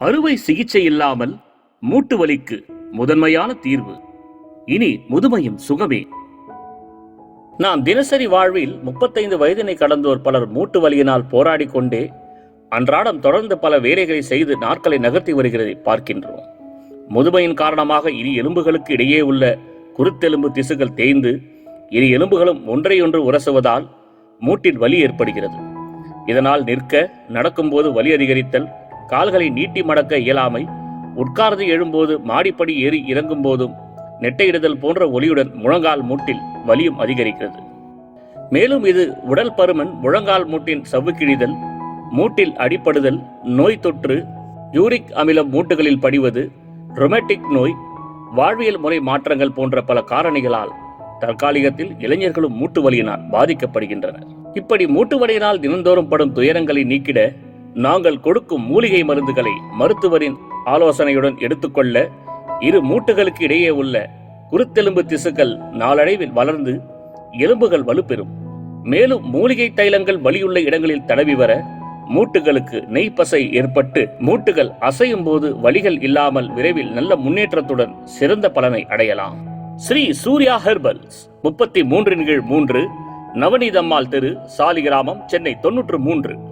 அறுவை சிகிச்சை இல்லாமல் மூட்டு வலிக்கு முதன்மையான தீர்வு. இனி முதுமையும் சுகமே. நாம் தினசரி வாழ்வில் முப்பத்தைந்து வயதினை கடந்தோர் பலர் மூட்டு வலியினால் போராடி கொண்டே அன்றாடம் தொடர்ந்து பல வேலைகளை செய்து நாட்களை நகர்த்தி வருகிறதை பார்க்கின்றோம். முதுமையின் காரணமாக இரு எலும்புகளுக்கு இடையே உள்ள குருத்தெலும்பு திசுகள் தேய்ந்து இரு எலும்புகளும் ஒன்றையொன்று உரசுவதால் மூட்டில் வலி ஏற்படுகிறது. இதனால் நிற்க நடக்கும்போது வலி அதிகரித்தல் கால்களை நீட்டி மடக்க இயலாமை. உட்கார்ந்து எழும்போது மாடிப்படி ஏறி இறங்கும் போதும் நெட்டையிடுதல் போன்ற ஒலியுடன் முழங்கால் மூட்டில் வலியும் அதிகரிக்கிறது. மேலும் இது உடல் பருமன் முழங்கால் மூட்டின் சவ்வுக்கிழிதல் மூட்டில் அடிப்படுதல் நோய் தொற்று யூரிக் அமிலம் மூட்டுகளில் படிவது ரொமேட்டிக் நோய் வாழ்வியல் முறை மாற்றங்கள் போன்ற பல காரணிகளால் தற்காலிகத்தில் இளைஞர்களும் மூட்டு வலியினால் பாதிக்கப்படுகின்றனர். இப்படி மூட்டு வலியினால் தினந்தோறும் படும் துயரங்களை நீக்கிட நாங்கள் கொடுக்கும் மூலிகை மருந்துகளை மருத்துவரின் ஆலோசனையுடன் எடுத்துக்கொள்ள இரு மூட்டுகளுக்கு இடையே உள்ள குருத்தெலும்பு திசுக்கள் நாளடைவில் வளர்ந்து எலும்புகள் வலுப்பெறும். மேலும் மூலிகை தைலங்கள் வலியுள்ள இடங்களில் தடவி வர மூட்டுகளுக்கு நெய்ப்பசை ஏற்பட்டு மூட்டுகள் அசையும் போது வலிகள் இல்லாமல் விரைவில் நல்ல முன்னேற்றத்துடன் சிறந்த பலனை அடையலாம். ஸ்ரீ சூர்யா ஹெர்பல்ஸ் முப்பத்தி மூன்றின் கீழ் மூன்று நவநீதம்மாள் தெரு சாலிகிராமம் சென்னை தொன்னூற்று மூன்று.